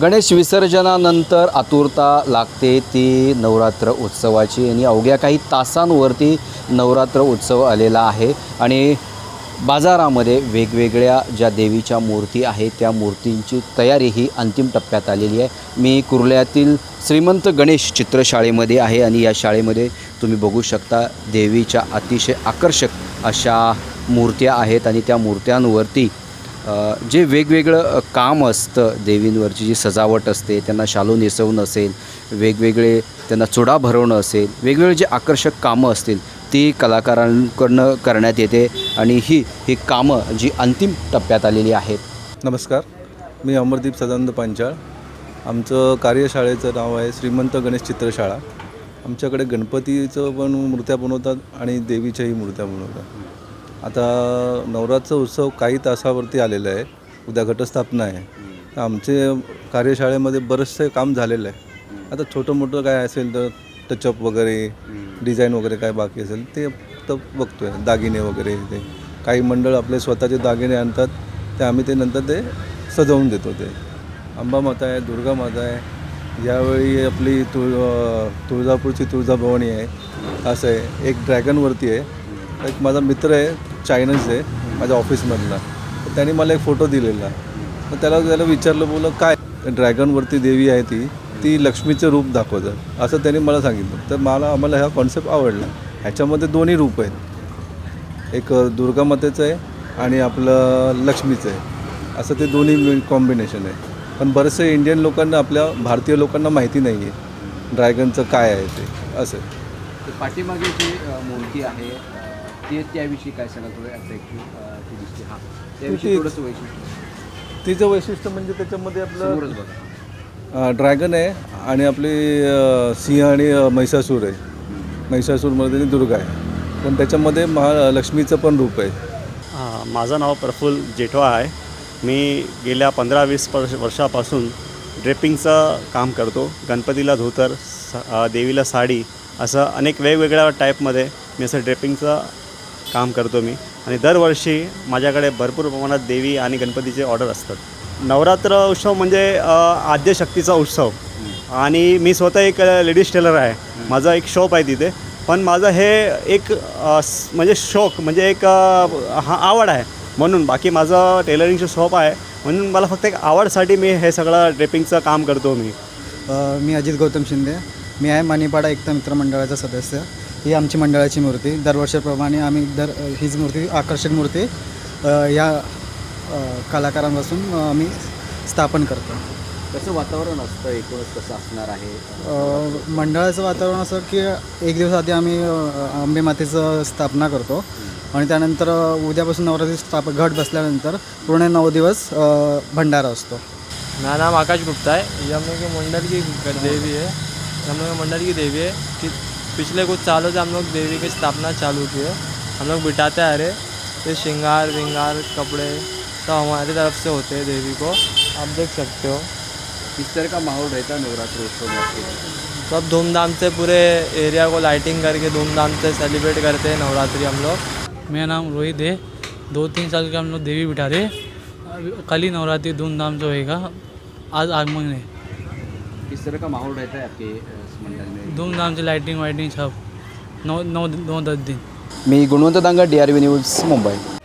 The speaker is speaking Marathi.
गणेश विसर्जनानंतर आतुरता लागते ती नवरात्र उत्सवाची. आणि अवघ्या काही तासांवरती नवरात्र उत्सव आलेला आहे. आणि बाजारामध्ये वेगवेगळ्या ज्या देवीच्या मूर्ती आहेत त्या मूर्तींची तयारी ही अंतिम टप्प्यात आलेली आहे. मी कुर्ल्यातील श्रीमंत गणेश चित्रशाळेमध्ये आहे आणि या शाळेमध्ये तुम्ही बघू शकता देवीच्या अतिशय आकर्षक अशा मूर्त्या आहेत. आणि त्या मूर्त्यांवरती जे वेगवेगळं काम असतं देवींवरची जी सजावट असते त्यांना शालू नेसवणं असेल वेगवेगळे त्यांना चुडा भरवणं असेल वेगवेगळे जे आकर्षक कामं असतील ती कलाकारांकडनं करण्यात येते आणि ही ही कामं जी अंतिम टप्प्यात आलेली आहेत. नमस्कार मी अमरदीप सदानंद पांचाळ. आमचं कार्यशाळेचं नाव आहे श्रीमंत गणेश चित्रशाळा. आमच्याकडे गणपतीचं पण मूर्त्या बनवतात आणि देवीच्याही मूर्त्या बनवतात. आता नवरात्र उत्सव काही तासावरती आलेला आहे. उद्या घटस्थापना आहे. तर आमचे कार्यशाळेमध्ये बरंचसं काम झालेलं आहे. आता छोटं मोठं काय असेल तर टचअप वगैरे डिझाईन वगैरे काय बाकी असेल ते तर बघतो आहे दागिने वगैरे ते. काही मंडळ आपले स्वतःचे दागिने आणतात ते आम्ही ते नंतर ते सजवून देतो ते. अंबा माता आहे दुर्गा माता आहे. यावेळी आपली तुळ तुळजापूरची तुळजाभवानी आहे. असं आहे. एक ड्रॅगनवरती आहे. एक माझा मित्र आहे चायनीज आहे माझ्या ऑफिसमधला तर त्यांनी मला एक फोटो दिलेला. तर त्याला त्याला विचारलं बोलं काय? ड्रॅगनवरती देवी आहे ती. ती लक्ष्मीचं रूप दाखवतात. असं त्यांनी मला सांगितलं. तर मला आम्हाला हा कॉन्सेप्ट आवडला. ह्याच्यामध्ये दोन्ही रूप आहेत. एक दुर्गामातेचं दुर्गा मातेचं आहे आणि आपलं लक्ष्मीचं आहे. असं ते दोन्ही कॉम्बिनेशन आहे. पण बरेचसे इंडियन लोकांना आपल्या भारतीय लोकांना माहिती नाही आहे ड्रॅगनचं काय आहे ते. असं पाठीमागे जी मूर्ती आहे ते त्याविषयी काय सांगा थोडं अट्रॅक्टिव्ह ती दिसते हां. त्याविषयी थोडंसं वैशिष्ट्य. तिचं वैशिष्ट्य म्हणजे त्याच्यामध्ये आपलं समोरच बघा. अ, ड्रॅगन आहे आणि आपली अ, सिंह आणि अ, महिषासूर आहे. महिषासूरमध्ये दुर्गा आहे. पण त्याच्यामध्ये महालक्ष्मीचं पण रूप आहे. हां माझं नाव प्रफुल्ल जेठवा आहे. मी गेल्या पंधरा वीस वर्ष वर्षापासून ड्रेपिंगचं काम करतो. गणपतीला धोतर स अ, देवीला साडी असं अनेक वेगवेगळ्या टाईपमध्ये मी असं ड्रेपिंगचं काम करतो मी. आणि दरवर्षी माझ्याकडे भरपूर प्रमाणात देवी आणि गणपतीचे ऑर्डर असतात. नवरात्र उत्सव म्हणजे आद्यशक्तीचा उत्सव. आणि मी स्वतः एक लेडीज टेलर आहे. माझा एक शॉप आहे तिथे. पण माझं हे एक म्हणजे शौक म्हणजे एक हा आवड आहे. म्हणून बाकी माझं टेलरिंगचं शॉप आहे. म्हणून मला फक्त एक आवडसाठी मी हे सगळं ड्रेपिंगचं काम करतो मी. मी अजित गौतम शिंदे. मी आहे मणिपाडा एकता मित्रमंडळाचा सदस्य. ही आमची मंडळाची मूर्ती. दरवर्षाप्रमाणे आम्ही दर हीच मूर्ती आकर्षक मूर्ती या कलाकारांपासून आम्ही स्थापन करतो. कसं वातावरण असतं? एकूणच कसं असणार आहे? मंडळाचं वातावरण असं की एक दिवस आधी आम्ही अंबे मातेचं स्थापना करतो. आणि त्यानंतर उद्यापासून नवरात्री स्थाप घट बसल्यानंतर पूर्ण नऊ दिवस भंडारा असतो. मेरा नाम आकाश गुप्ता है ये हम लोग के मंडल की देवी है ये हम लोग के मंडल की देवी है कि पिछले कुछ सालों से हम लोग देवी की स्थापना चालू की है। हम लोग बिठाते आ रहे ये श्रृंगार विंगार कपड़े सब हमारी तरफ़ से होते हैं देवी को। आप देख सकते हो। किस तरह का माहौल रहता है नवरात्र उत्सव में आपके सब धूमधाम से पूरे एरिया को लाइटिंग करके धूमधाम से सेलिब्रेट करते हैं नवरात्रि हम लोग। मेरा नाम रोहित है। दो तीन साल के हम लोग देवी बिठा रहे कल ही नवरात्रि धूमधाम से होएगा। आज आगमन है। किस तरह का माहौल रहता है आपके धूमधाम से लाइटिंग वाइटिंग सब नौ नौ नौ दस दिन. मी Gunwant Danga D R V news Mumbai.